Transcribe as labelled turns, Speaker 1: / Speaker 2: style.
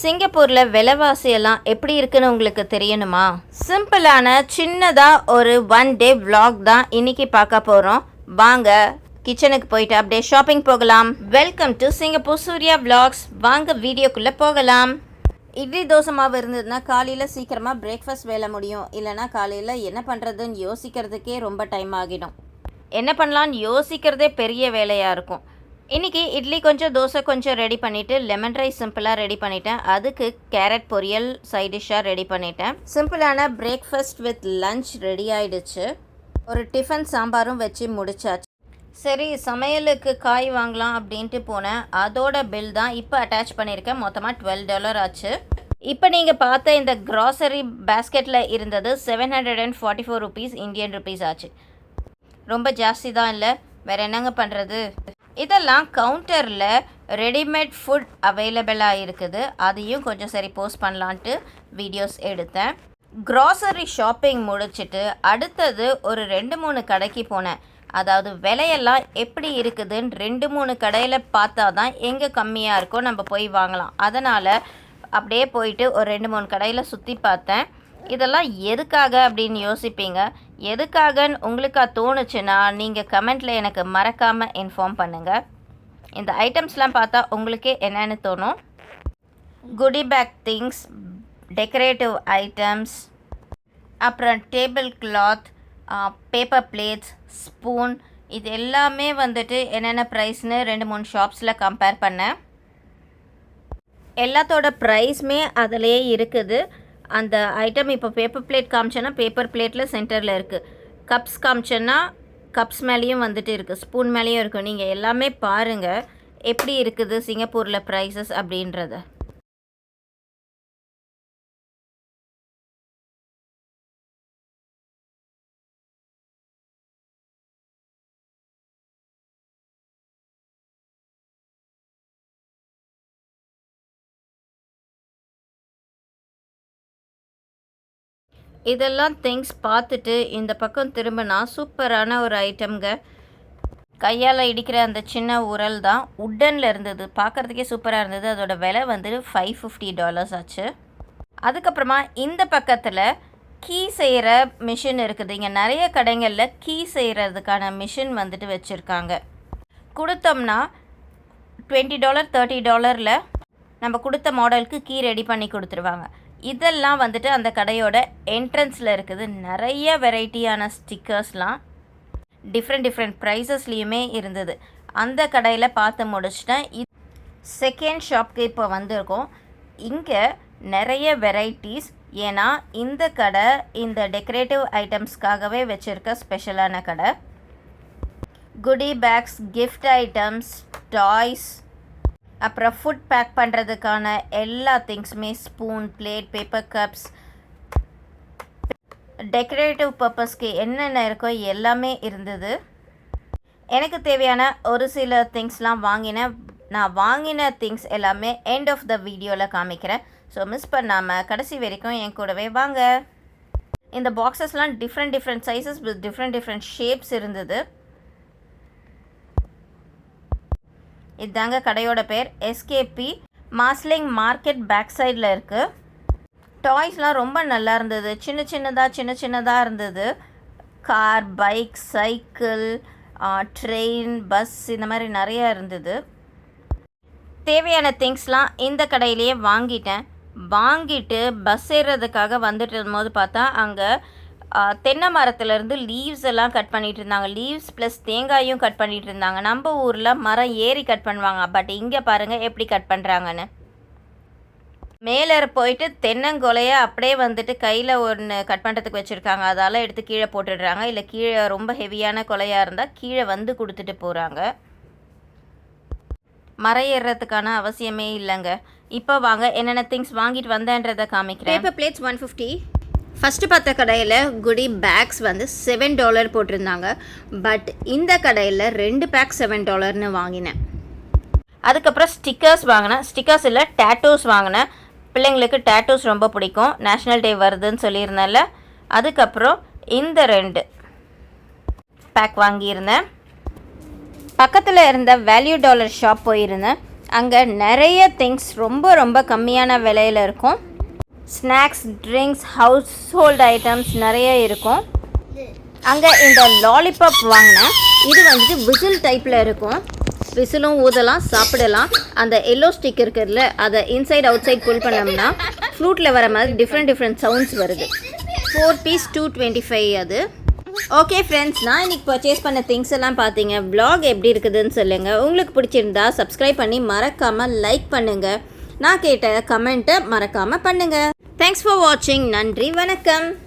Speaker 1: சிங்கப்பூரில் விலைவாசி எல்லாம் எப்படி இருக்குன்னு உங்களுக்கு தெரியணுமா? சிம்பிளான சின்னதாக ஒரு ஒன் டே வ்ளாக் தான் இன்னைக்கு பார்க்க போகிறோம் வாங்க கிச்சனுக்கு போயிட்டு அப்படியே ஷாப்பிங் போகலாம். Welcome to Singapore Surya vlogs வாங்க வீடியோக்குள்ளே போகலாம். இட்லி தோசை மாவு இருந்ததுன்னா காலையில் சீக்கிரமாக பிரேக்ஃபாஸ்ட் வேலை முடியும். இல்லைன்னா காலையில் என்ன பண்ணுறதுன்னு யோசிக்கிறதுக்கே ரொம்ப டைம் ஆகிடும். என்ன பண்ணலான்னு யோசிக்கிறதே பெரிய வேலையாக இருக்கும். இன்றைக்கி இட்லி கொஞ்சம் தோசை கொஞ்சம் ரெடி பண்ணிவிட்டு லெமன் ரைஸ் சிம்பிளாக ரெடி பண்ணிட்டேன். அதுக்கு கேரட் பொரியல் சைட் டிஷ்ஷாக ரெடி பண்ணிட்டேன். சிம்பிளான பிரேக்ஃபாஸ்ட் வித் லஞ்ச் ரெடி ஆயிடுச்சு. ஒரு டிஃபன் சாம்பாரும் வச்சு முடிச்சாச்சு. சரி சமையலுக்கு காய் வாங்கலாம் அப்படின்ட்டு போனேன். அதோட பில் தான் இப்போ அட்டாச் பண்ணியிருக்கேன். மொத்தமாக டுவெல் டாலர் ஆச்சு. இப்போ நீங்கள் பார்த்த இந்த கிராசரி பேஸ்கெட்டில் இருந்தது seven hundred and forty four rupees Indian rupees ஆச்சு. ரொம்ப ஜாஸ்தி தான் இல்லை. வேறு என்னங்க பண்ணுறது இதெல்லாம் கவுண்டரில் ரெடிமேட் ஃபுட் அவைலபிளாக இருக்குது. அதையும் கொஞ்சம் சரி போஸ்ட் பண்ணலான்ட்டு வீடியோஸ் எடுத்தேன். க்ராசரி ஷாப்பிங் முடிச்சிட்டு அடுத்தது ஒரு ரெண்டு மூணு கடைக்கு போனேன். அதாவது விலையெல்லாம் எப்படி இருக்குதுன்னு ரெண்டு மூணு கடையில் பார்த்தா தான் எங்கே கம்மியாக இருக்கோ நம்ம போய் வாங்கலாம். அதனால் அப்படியே போயிட்டு ஒரு ரெண்டு மூணு கடையில் சுற்றி பார்த்தேன். இதெல்லாம் எதுக்காக அப்படின்னு யோசிப்பீங்க? எதுக்காகன்னு உங்களுக்கா தோணுச்சுன்னா நீங்கள் கமெண்ட்டில் எனக்கு மறக்காமல் இன்ஃபார்ம் பண்ணுங்கள் இந்த ஐட்டம்ஸ்லாம் பார்த்தா உங்களுக்கே என்னென்னு தோணும். Goodie bag things decorative items அப்புறம் table cloth paper plates spoon இது எல்லாமே வந்துட்டு என்னென்ன ப்ரைஸ்னு ரெண்டு மூணு ஷாப்ஸில் கம்பேர் பண்ணேன். எல்லாத்தோட ப்ரைஸுமே அதிலே இருக்குது. அந்த ஐட்டம் இப்போ பேப்பர் பிளேட் காமிச்சேன்னா பேப்பர் பிளேட்டில் சென்டரில் இருக்குது கப்ஸ் காமிச்சேன்னா கப்ஸ் மேலேயும் வந்துட்டு இருக்குது ஸ்பூன் மேலேயும் இருக்கும் நீங்கள் எல்லாமே பாருங்கள் எப்படி இருக்குது சிங்கப்பூரில் ப்ரைஸஸ் அப்படின்றத. இதெல்லாம் திங்ஸ் பார்த்துட்டு இந்த பக்கம் திரும்பினா சூப்பரான ஒரு ஐட்டம்ங்க. கையால் இடிக்கிற அந்த சின்ன உரல் தான் உட்டனில் இருந்தது. பார்க்குறதுக்கே சூப்பராக இருந்தது. அதோட விலை வந்து ஃபைவ் ஃபிஃப்டி டாலர்ஸ் ஆச்சு. அதுக்கப்புறமா இந்த பக்கத்தில் கீ செய்கிற மிஷின் இருக்குது. இங்கே நிறைய கடைகளில் கீ செய்கிறதுக்கான மிஷின் வந்துட்டு வச்சுருக்காங்க. கொடுத்தோம்னா டுவெண்ட்டி டாலர் தேர்ட்டி டாலரில் நம்ம கொடுத்த மாடலுக்கு கீ ரெடி பண்ணி கொடுத்துருவாங்க. இதெல்லாம் வந்துட்டு அந்த கடையோட என்ட்ரன்ஸில் இருக்குது. நிறைய வெரைட்டியான ஸ்டிக்கர்ஸ்லாம் டிஃப்ரெண்ட் டிஃப்ரெண்ட் ப்ரைஸஸ்லேயுமே இருந்தது. அந்த கடையில் பார்த்து முடிச்சிட்டேன். இது செகண்ட் ஷாப்க்கு இப்போ வந்திருக்கோம். இங்கே நிறைய வெரைட்டிஸ் ஏன்னா இந்த கடை இந்த டெக்கரேட்டிவ் ஐட்டம்ஸ்க்காகவே வச்சுருக்க ஸ்பெஷலான கடை. Goodie bags gift items toys அப்புறம் ஃபுட் பேக் பண்ணுறதுக்கான எல்லா திங்ஸுமே spoon plate paper cups decorative பர்பஸ்க்கு என்னென்ன இருக்கோ எல்லாமே இருந்தது. எனக்கு தேவையான ஒரு சில திங்ஸ்லாம் வாங்கினேன் நான் வாங்கின திங்ஸ் எல்லாமே எண்ட் ஆஃப் த வீடியோவில் காமிக்கிறேன். ஸோ மிஸ் பண்ணாமல் கடைசி வரைக்கும் என் கூடவே வாங்க. இந்த பாக்ஸஸ்லாம் different different sizes with different different shapes இருந்தது. இதுதாங்க கடையோட பேர். எஸ்கேபி மாஸ்லிங் மார்க்கெட் பேக் சைடில் இருக்குது டாய்ஸ்லாம் ரொம்ப நல்லா இருந்தது. சின்ன சின்னதாக சின்ன சின்னதாக இருந்தது. Car bike cycle train bus இந்த மாதிரி நிறையா இருந்தது. தேவையான திங்ஸ்லாம் இந்த கடையிலேயே வாங்கிட்டேன். வாங்கிட்டு பஸ் ஏறுறதுக்காக வந்துட்டு இருக்கும்போது பார்த்தா அங்கே தென்னை மரத்துலேருந்து லீவ்ஸ் எல்லாம் கட் பண்ணிட்டு இருந்தாங்க லீவ்ஸ் ப்ளஸ் தேங்காயும் கட் பண்ணிட்டு இருந்தாங்க நம்ம ஊரில் மரம் ஏறி கட் பண்ணுவாங்க. பட் இங்கே பாருங்கள் எப்படி கட் பண்ணுறாங்கன்னு மேலே போயிட்டு தென்னங்கொலையை அப்படியே வந்துட்டு கையில் ஒன்று கட் பண்ணுறதுக்கு வச்சுருக்காங்க. அதால் எடுத்து கீழே போட்டுடுறாங்க. இல்லை கீழே ரொம்ப ஹெவியான கொலையாக இருந்தால் கீழே வந்து கொடுத்துட்டு போகிறாங்க மரம் ஏறுறதுக்கான அவசியமே இல்லைங்க. இப்போ வாங்க என்னென்ன திங்ஸ் வாங்கிட்டு வந்தேன்றதை காமிக்கிறேன். Paper plates one fifty first பார்த்த கடையில் குடி பேக்ஸ் வந்து செவன் டாலர் போட்டிருந்தாங்க. பட் இந்த கடையில் ரெண்டு பேக் செவன் டாலர்னு வாங்கினேன். அதுக்கப்புறம் ஸ்டிக்கர்ஸ் வாங்கினேன். ஸ்டிக்கர்ஸ் இல்லை டேட்டூஸ் வாங்கினேன். பிள்ளைங்களுக்கு டேட்டூஸ் ரொம்ப பிடிக்கும். நேஷ்னல் டே வருதுன்னு சொல்லியிருந்தேன்ல. அதுக்கப்புறம் இந்த ரெண்டு பேக் வாங்கியிருந்தேன். பக்கத்தில் இருந்த வேல்யூ டாலர் ஷாப் போயிருந்தேன். அங்கே நிறைய திங்ஸ் ரொம்ப ரொம்ப கம்மியான விலையில் இருக்கும். Snacks drinks household items நிறைய இருக்கும். அங்கே இந்த லாலிபாப் வாங்கினேன். இது வந்துட்டு விசில் டைப்பில் இருக்கும். விசிலும் ஊதலாம் சாப்பிடலாம். அந்த எல்லோ ஸ்டிக் இருக்குதுல அதை இன்சைட் அவுட் சைட் புல் பண்ணோம்னா ஃப்ளூட்டில் வர மாதிரி டிஃப்ரெண்ட் டிஃப்ரெண்ட் சவுண்ட்ஸ் வருது. Four piece two twenty five அது. ஓகே ஃப்ரெண்ட்ஸ் நான் இன்றைக்கி பர்ச்சேஸ் பண்ண திங்ஸ் எல்லாம் பார்த்தீங்க. ப்ளாக் எப்படி இருக்குதுன்னு சொல்லுங்கள் உங்களுக்கு பிடிச்சிருந்தா சப்ஸ்கிரைப் பண்ணி மறக்காமல் லைக் பண்ணுங்கள் நான் கேட்ட கமெண்ட்டை மறக்காமல் பண்ணுங்கள் தேங்க்ஸ் ஃபார் வாட்சிங் நன்றி வணக்கம்.